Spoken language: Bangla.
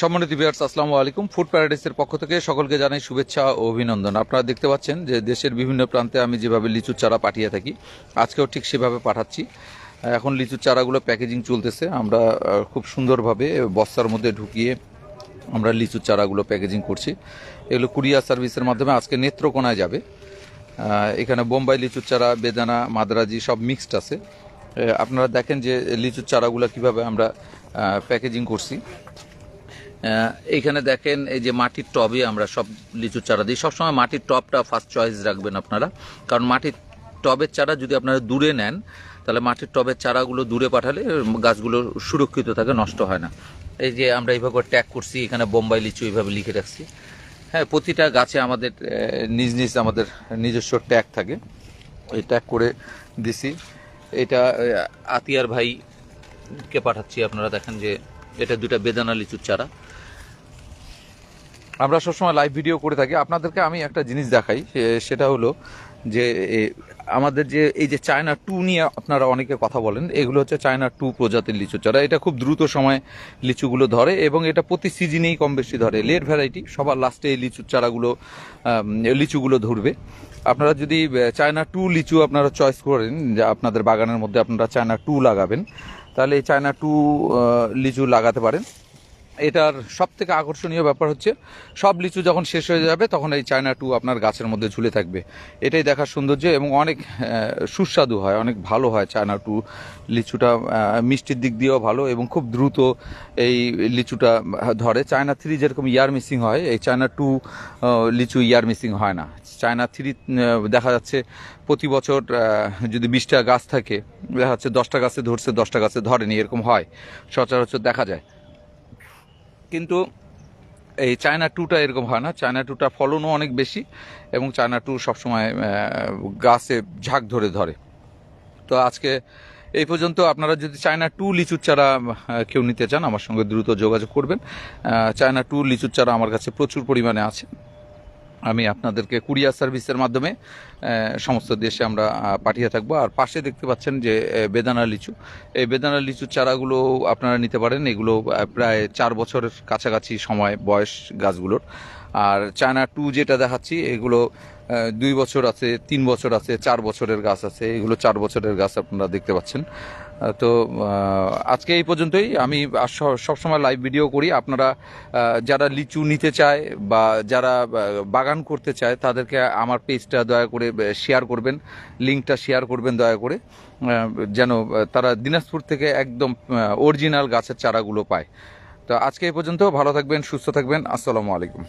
সম্মানিত বিয়ার্স আসসালামু আলাইকুম। ফুড প্যারাডাইসের পক্ষ থেকে সকলকে জানাই শুভেচ্ছা ও অভিনন্দন। আপনারা দেখতে পাচ্ছেন যে দেশের বিভিন্ন প্রান্তে আমি যেভাবে লিচুর চারা পাঠিয়ে থাকি, আজকেও ঠিক সেভাবে পাঠাচ্ছি। এখন লিচুর চারাগুলো প্যাকেজিং চলতেছে। আমরা খুব সুন্দরভাবে বস্তার মধ্যে ঢুকিয়ে আমরা লিচুর চারাগুলো প্যাকেজিং করছি। এগুলো কুরিয়ার সার্ভিসের মাধ্যমে আজকে নেত্রকোনায় যাবে। এখানে বোম্বাই লিচুর চারা, বেদানা, মাদ্রাজি সব মিক্সড আছে। আপনারা দেখেন যে লিচুর চারাগুলো কীভাবে আমরা প্যাকেজিং করছি। আহ, এইখানে দেখেন এই যে মাটির টবে আমরা সব লিচুর চারা দিই। সবসময় মাটির টবটা ফার্স্ট চয়েস রাখবেন আপনারা। কারণ মাটির টবের চারা যদি আপনারা দূরে নেন তাহলে মাটির টবের চারাগুলো দূরে পাঠালে গাছগুলো সুরক্ষিত থাকে নষ্ট হয় না। এই যে আমরা এইভাবে ট্যাগ করছি এখানে বোম্বাই লিচু এইভাবে লিখে রাখছি। হ্যাঁ প্রতিটা গাছে আমাদের নিজ নিজ আমাদের নিজস্ব ট্যাগ থাকে। এই ট্যাগ করে দিছি। এটা আতিয়ার ভাইকে পাঠাচ্ছি আপনারা দেখেন যে এটা দুটা বেদানা লিচুর চারা। আমরা সবসময় লাইভ ভিডিও করে থাকি। আপনাদেরকে আমি একটা জিনিস দেখাই সেটা হলো যে আমাদের যে, এই যে চায়না টু নিয়ে আপনারা অনেকে কথা বলেন, এগুলো হচ্ছে চায়না টু প্রজাতির লিচু চারা। এটা খুব দ্রুত সময় লিচুগুলো ধরে এবং এটা প্রতি সিজনেই কম বেশি ধরে। লেট ভ্যারাইটি সবার লাস্টে এই লিচুর চারাগুলো লিচুগুলো ধরবে। আপনারা যদি চায়না টু লিচু আপনারা চয়েস করেন, যে আপনাদের বাগানের মধ্যে আপনারা চায়না টু লাগাবেন, তাহলে এই চায়না টু লিচু লাগাতে পারেন। এটার সব থেকে আকর্ষণীয় ব্যাপার হচ্ছে, সব লিচু যখন শেষ হয়ে যাবে, তখন এই চায়না টু আপনার গাছের মধ্যে ঝুলে থাকবে। এটাই দেখার সৌন্দর্য এবং অনেক সুস্বাদু হয়, অনেক ভালো হয় চায়না টু লিচুটা মিষ্টির দিক দিয়েও ভালো এবং খুব দ্রুত এই লিচুটা ধরে। চায়না থ্রি যেরকম ইয়ার মিসিং হয়, এই চায়না টু লিচু ইয়ার মিসিং হয় না। চায়না থ্রি দেখা যাচ্ছে প্রতি বছর যদি বিশটা গাছ থাকে, দেখা যাচ্ছে দশটা গাছে ধরছে, দশটা গাছে ধরেনি, এরকম হয়। সচরাচর দেখা যায়। কিন্তু এই চায়না টুটা এরকম হয় না। চায়না টুটা ফলনও অনেক বেশি এবং চায়না টু সবসময় গাছে ঝাঁক ধরে ধরে। তো আজকে এই পর্যন্ত আপনারা যদি চায়না টু লিচুর চারা কেউ নিতে চান, আমার সঙ্গে দ্রুত যোগাযোগ করবেন। চায়না টু লিচুর চারা আমার কাছে প্রচুর পরিমাণে আছে। আমি আপনাদেরকে কুরিয়ার সার্ভিসের মাধ্যমে সমস্ত দেশে আমরা পাঠিয়ে থাকব। আর পাশে দেখতে পাচ্ছেন যে বেদানা লিচু। এই বেদানা লিচুর চারাগুলো আপনারা নিতে পারেন। এগুলো প্রায় চার বছরের কাছাকাছি সময় বয়স গাছগুলোর। আর চায়না টু যেটা দেখাচ্ছি, এগুলো দুই বছর আছে, তিন বছর আছে, চার বছরের গাছ আছে। এগুলো চার বছরের গাছ আপনারা দেখতে পাচ্ছেন। তো আজকে এই পর্যন্তই। আমি সবসময় লাইভ ভিডিও করি। আপনারা যারা লিচু নিতে চায় বা যারা বাগান করতে চায়, তাদেরকে আমার পেজটা দয়া করে শেয়ার করবেন। লিঙ্কটা শেয়ার করবেন দয়া করে। যেন তারা দিনাজপুর থেকে একদম অরিজিনাল গাছের চারাগুলো পায়। তো আজকে এই পর্যন্ত। ভালো থাকবেন, সুস্থ থাকবেন। আসসালামু আলাইকুম।